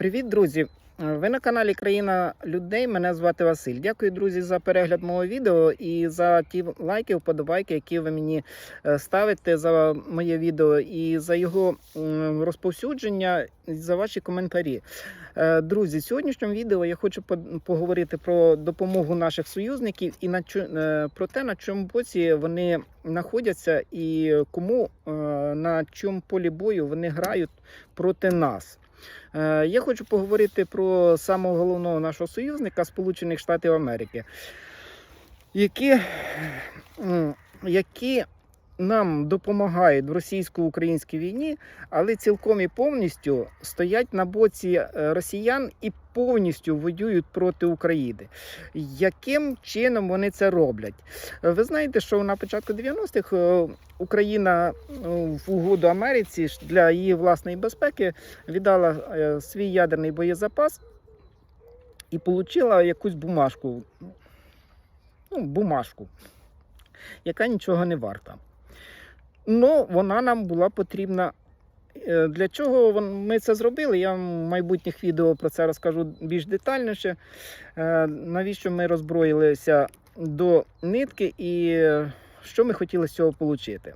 Привіт, друзі! Ви на каналі Країна людей. Мене звати Василь. Дякую, друзі, за перегляд мого відео і за ті лайки, вподобайки, які ви мені е, ставите за моє відео, і за його розповсюдження, і за ваші коментарі. Е, Друзі, в сьогоднішньому відео я хочу поговорити про допомогу наших союзників і е, про те, на чому боці вони знаходяться і кому е, на чому полі бою вони грають проти нас. Е, Я хочу поговорити про самого головного нашого союзника Сполучених Штатів Америки, які, які нам допомагають в російсько-українській війні, але цілком і повністю стоять на боці е, росіян і повністю воюють проти України. Яким чином вони це роблять? Ви знаєте, що на початку 90-х е, Україна е, в угоду Америці для її власної безпеки віддала свій ядерний боєзапас і отримала якусь бумажку. Ну, бумажку, яка нічого не варта. Ну, вона нам була потрібна. Е, Для чого ми це зробили? Я в майбутніх відео про це розкажу більш детальніше. Е, Навіщо ми роззброїлися до нитки і що ми хотіли з цього отримати?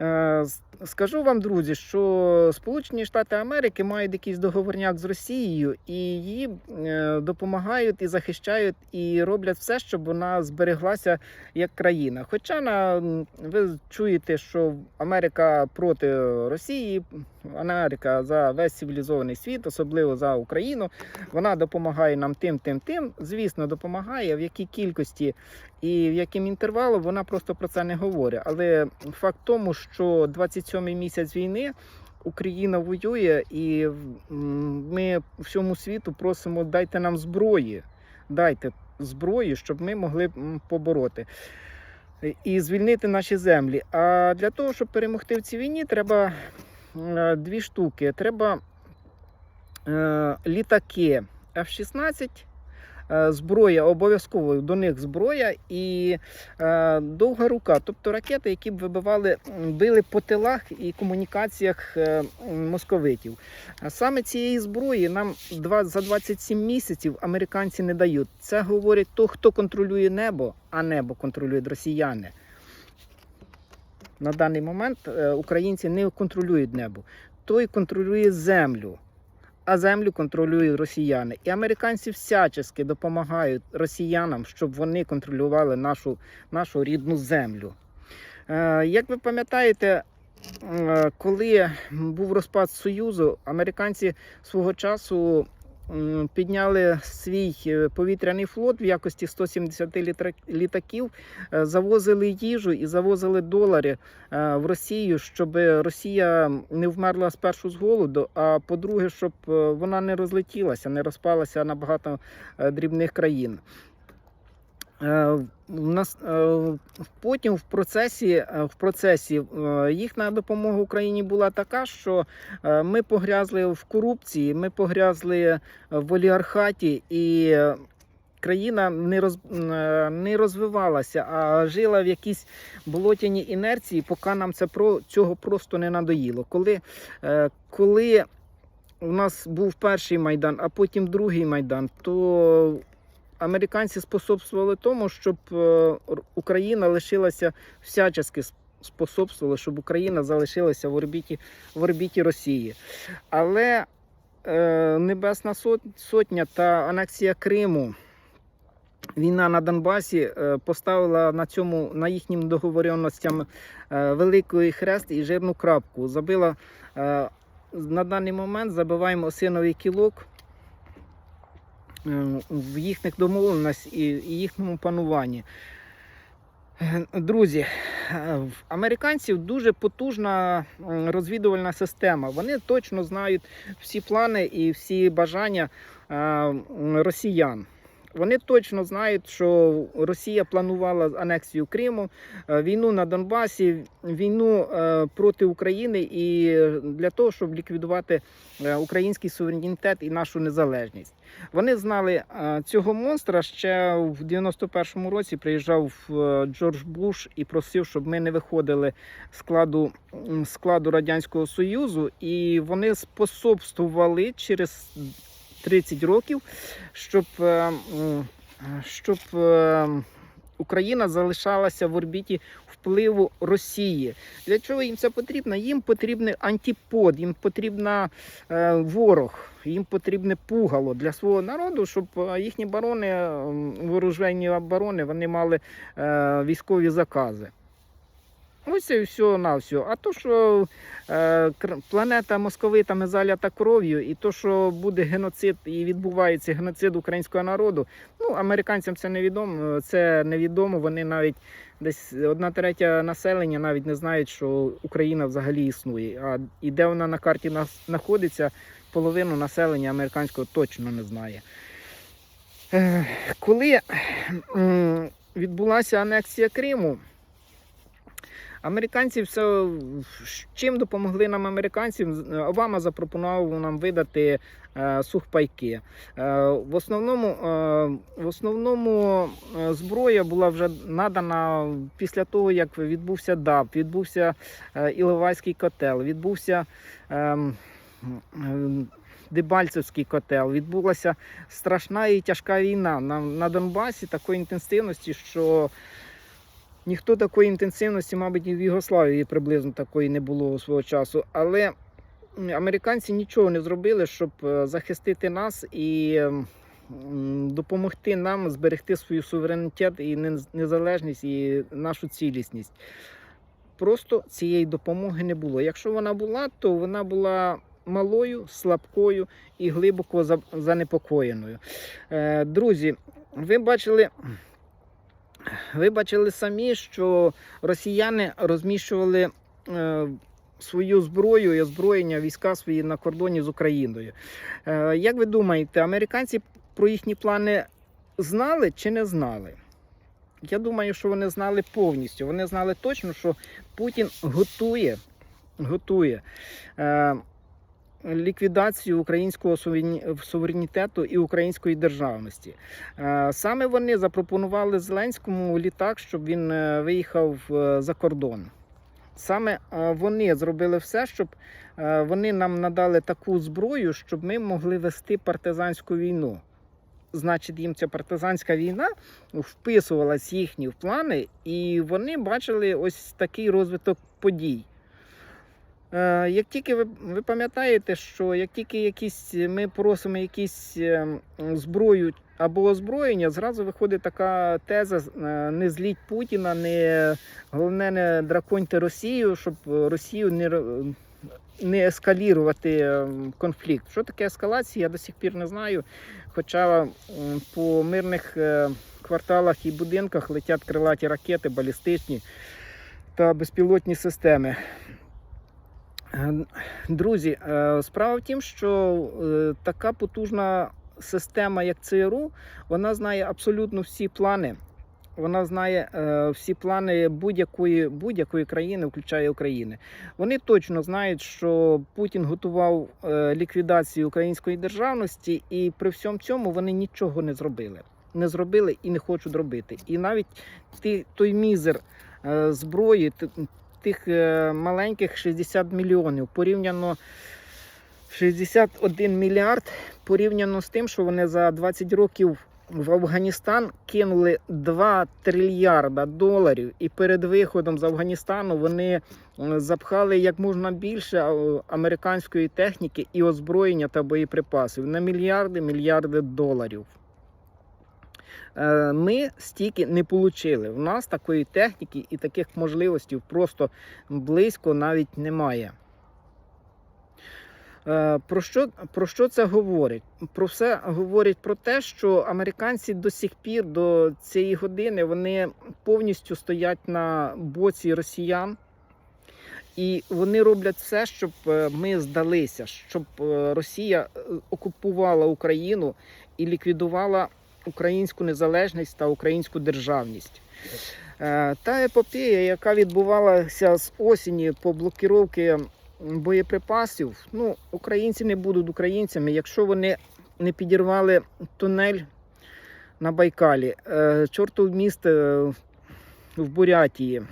Е, Скажу вам, друзі, що Сполучені Штати Америки мають якийсь договорняк з Росією і її е, допомагають і захищають, і роблять все, щоб вона збереглася як країна. Хоча на ви чуєте, що Америка проти Росії, Америка за весь цивілізований світ, особливо за Україну, вона допомагає нам тим, тим, тим. Звісно, допомагає в якій кількості і в яким інтервалом вона просто про це не говорить. Але факт тому, що 27-й місяць війни Україна воює, і ми всьому світу просимо дайте нам зброї, дайте зброї, щоб ми могли побороти. І звільнити наші землі. А для того, щоб перемогти в цій війні, треба дві штуки. Треба е, літаки F-16, е, зброя обов'язково до них зброя і е, довга рука, тобто ракети, які б вибивали, били по тилах і комунікаціях е, московитів. А саме цієї зброї нам два, за 27 місяців американці не дають. Це говорить то, хто контролює небо, а небо контролюють росіяни. На даний момент е, українці не контролюють небо. Той контролює землю, а землю контролюють росіяни. І американці всячески допомагають росіянам, щоб вони контролювали нашу, нашу рідну землю. Е, Як ви пам'ятаєте, е, коли був розпад Союзу, американці свого часу підняли свій е, повітряний флот в якості 170 літаків, е, завозили їжу і завозили долари е, в Росію, щоб Росія не вмерла спершу з голоду, а по-друге, щоб вона не розлетілася, не розпалася на багато дрібних країн. Е, е, потім в процесі, е, в процесі їхня допомога Україні була така, що ми погрязли в корупції, ми погрязли в олігархаті, і країна не роз, не розвивалася, а жила в якійсь болотяній інерції, поки нам це про цього просто не надоїло. Коли, коли у нас був перший майдан, а потім другий майдан, то американці способствували тому, щоб е, Україна лишилася всячески способствували, щоб Україна залишилася в орбіті, в орбіті Росії. Але е, Небесна Сотня та анексія Криму. Війна на Донбасі е, поставила на цьому на їхнім договоренностям е, великий хрест і жирну крапку. Забила на даний момент забиваємо осиновий кілок в їхніх домовленостях і їхньому пануванні. Е, Друзі, е, в американців дуже потужна розвідувальна система. Вони точно знають всі плани і всі бажання е, росіян. Вони точно знають, що Росія планувала анексію Криму, е, війну на Донбасі, війну е, проти України і для того, щоб ліквідувати е, український суверенітет і нашу незалежність. Вони знали цього монстра ще в 91-му році. Приїжджав Джордж Буш і просив, щоб ми не виходили складу, складу радянського союзу, і вони способствували через 30 років, щоб, е, щоб е, Україна залишалася в орбіті впливу Росії. Для чого їм це потрібно? Їм потрібний антипод, їм потрібна е, ворог, їм потрібне пугало для свого народу, щоб їхні барони, вооружені оборони, вони мали військові закази. Ось і все на все. А то, що е, планета московитами залята кров'ю, і то, що буде геноцид і відбувається геноцид українського народу, ну американцям це невідомо. Це невідомо. Вони навіть десь одна третя населення навіть не знають, що Україна взагалі існує. А і де вона на карті знаходиться, половину населення американського точно не знає. Е, Коли відбулася анексія Криму, Американці все чим допомогли нам американці? Обама запропонував нам видати е, сухпайки. Е, в основному, е, в основному е, зброя була вже надана після того, як відбувся ДАП, відбувся е, Іловайський котел, відбувся. Е, Дебальцевський котел відбулася страшна і тяжка війна на, на Донбасі такої інтенсивності, що Ніхто такої інтенсивності, мабуть, і в Югославії приблизно такої не було свого часу. Але американці нічого не зробили, щоб е, захистити нас і допомогти нам зберегти свою суверенітет і незалежність і нашу цілісність. Просто цієї допомоги не було. Якщо вона була, то вона була малою, слабкою і глибоко занепокоєною. Е, Друзі, ви бачили. Ви бачили самі, що росіяни розміщували е, свою зброю і озброєння війська свої на кордоні з Україною. Е, як ви думаєте, американці про їхні плани знали чи не знали? Я думаю, що вони знали повністю. Вони знали точно, що Путін готує, готує е, ліквідацію українського суверенітету і української державності. Е, Саме вони запропонували Зеленському літак, щоб він е, виїхав е, за кордон. Саме вони зробили все, щоб вони нам надали таку зброю, щоб ми могли вести партизанську війну. Значить, їм ця партизанська війна вписувалась їхні в плани, і вони бачили ось такий розвиток подій. Е, Як тільки ви, ви пам'ятаєте, що як тільки якісь ми просимо якісь е, зброю або озброєння, зразу виходить така теза: е, не зліть Путіна, не головне не драконьте Росію, щоб Росію не, не ескалірувати е, конфлікт. Що таке ескалація, я до сих пір не знаю. Хоча по мирних е, кварталах і будинках летять крилаті ракети, балістичні та безпілотні системи. Е, Друзі, е, справа в тім, що е, така потужна система, як ЦРУ, вона знає абсолютно всі плани. Вона знає е, всі плани будь-якої будь-якої країни, включає України. Вони точно знають, що Путін готував ліквідацію української державності, і при всьому цьому вони нічого не зробили. Не зробили і не хочуть робити. І навіть ті, той мізер зброї, тих е, маленьких 60 мільйонів порівняно 61 мільярд порівняно з тим, що вони за 20 років в Афганістан кинули 2 трильярда доларів, і перед виходом з Афганістану вони е, запхали як можна більше американської техніки і озброєння та боєприпасів на мільярди мільярди доларів. Е, Ми стільки не отримали. У нас такої техніки і таких можливостей просто близько навіть немає. Е, Про що, про що це говорить? Про все говорить про те, що американці до сих пір, до цієї години, вони повністю стоять на боці росіян, і вони роблять все, щоб е, ми здалися, щоб Росія окупувала Україну і ліквідувала українську незалежність та українську державність. Е, Та епопея, яка відбувалася з осені по блокіровці боєприпасів, ну, українці не будуть українцями, якщо вони не підірвали тунель на Байкалі, е, чортов міст е, в Бурятії.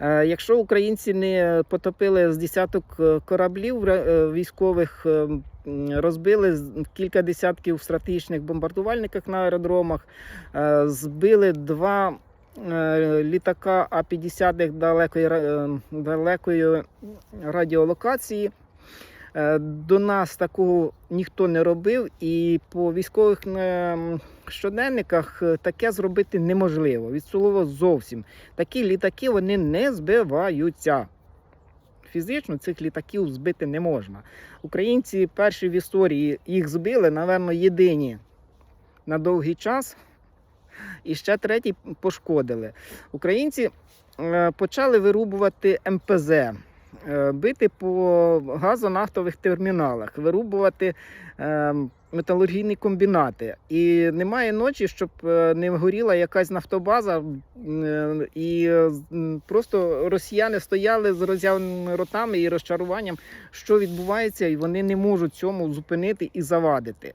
Якщо українці не потопили з десяток кораблів військових, розбили кілька десятків стратегічних бомбардувальників на аеродромах, е, збили два е, літака А-50 далекої, е, далекої радіолокації. Е, До нас такого ніхто не робив, і по військових щоденниках таке зробити неможливо. Від слова зовсім. Такі літаки вони не збиваються. Фізично цих літаків збити не можна. Українці перші в історії їх збили, напевно, єдині на довгий час. І ще третій пошкодили. Українці е, почали вирубувати МПЗ, бити по газонафтових терміналах, вирубувати е, металургійні комбінати. І немає ночі, щоб е, не горіла якась нафтобаза, е, і е, просто росіяни стояли з роззявленими ротами і розчаруванням, що відбувається, і вони не можуть цьому зупинити і завадити.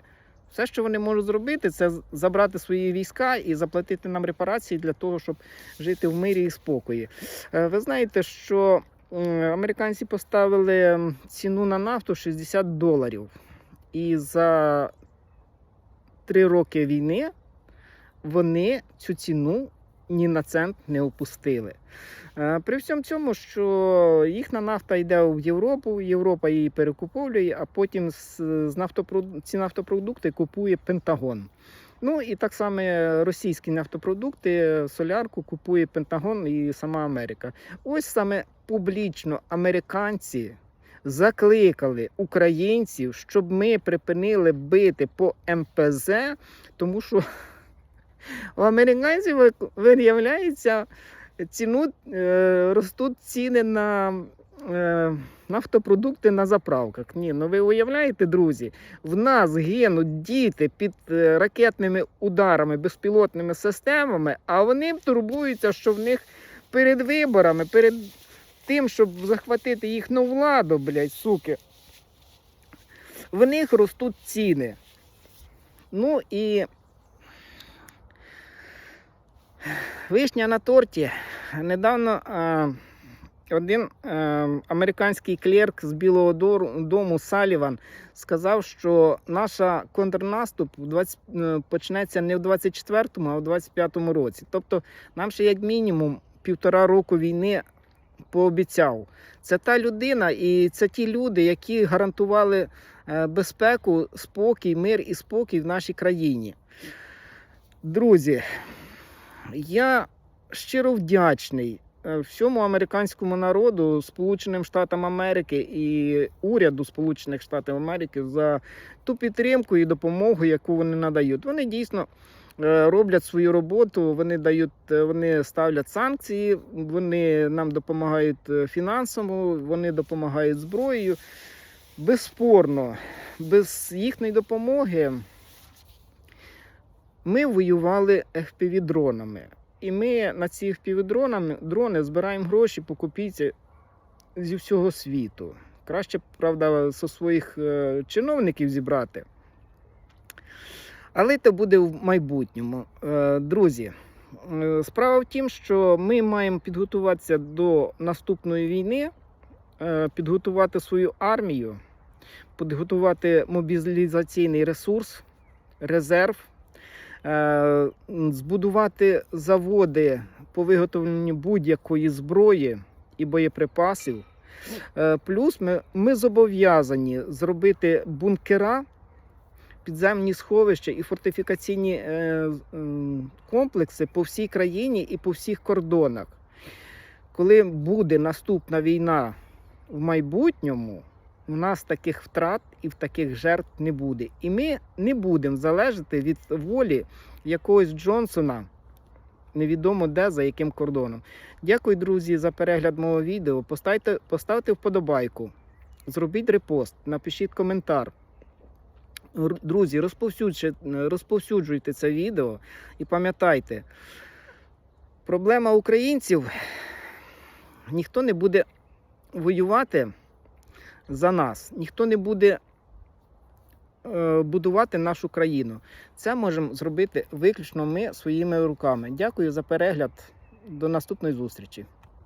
Все, що вони можуть зробити, це забрати свої війська і заплатити нам репарації для того, щоб жити в мирі і спокої. Е, Ви знаєте, що американці поставили ціну на нафту 60 доларів. І за три роки війни вони цю ціну ні на цент не опустили. Е, При всьому цьому, що їхня нафта йде в Європу, Європа її перекуповує, а потім ці нафтопродукти купує Пентагон. Ну і так само російські нафтопродукти, солярку купує Пентагон і сама Америка. Ось саме публічно американці закликали українців, щоб ми припинили бити по МПЗ, тому що у американців виявляється ціну е, ростуть ціни на е, нафтопродукти на заправках. Ні, ну ви уявляєте, друзі, в нас гинуть діти під е, ракетними ударами, безпілотними системами, а вони турбуються, що в них перед виборами, перед тим, щоб захватити їхню владу, блядь, суки, в них ростуть ціни. Ну і вишня на торті. Недавно е, один е, американський клерк з Білого дому Саліван сказав, що наша контрнаступ 20, е, почнеться не в 24-му, а в 25-му році. Тобто нам ще як мінімум півтора року війни пообіцяв. Це та людина і це ті люди, які гарантували е, безпеку, спокій, мир і спокій в нашій країні. Друзі, я щиро вдячний всьому американському народу, Сполученим Штатам Америки і уряду Сполучених Штатів Америки за ту підтримку і допомогу, яку вони надають. Вони дійсно е, роблять свою роботу, вони дають, е, вони ставлять санкції, вони нам допомагають е, фінансово, вони допомагають зброєю. Безспорно, без їхньої допомоги ми воювали FPV-дронами. І ми на ці FPV-дронами дрони збираємо гроші покупіться зі всього світу. Краще, правда, зі своїх е, чиновників зібрати. Але це буде в майбутньому. Е, друзі, е, справа в тім, що ми маємо підготуватися до наступної війни, підготувати свою армію, підготувати мобілізаційний ресурс, резерв, збудувати заводи по виготовленню будь-якої зброї і боєприпасів. Е, Плюс ми, ми зобов'язані зробити бункера, підземні сховища і фортифікаційні е, комплекси по всій країні і по всіх кордонах. Коли буде наступна війна в майбутньому, у нас таких втрат і в таких жертв не буде. І ми не будемо залежати від волі якогось Джонсона, невідомо де, за яким кордоном. Дякую, друзі, за перегляд мого відео. Поставте, поставте вподобайку, зробіть репост, напишіть коментар. Друзі, розповсюджуйте, це відео і пам'ятайте, проблема українців ніхто не буде воювати за нас, ніхто не буде е, будувати нашу країну. Це можемо зробити виключно ми своїми руками. Дякую за перегляд. До наступної зустрічі.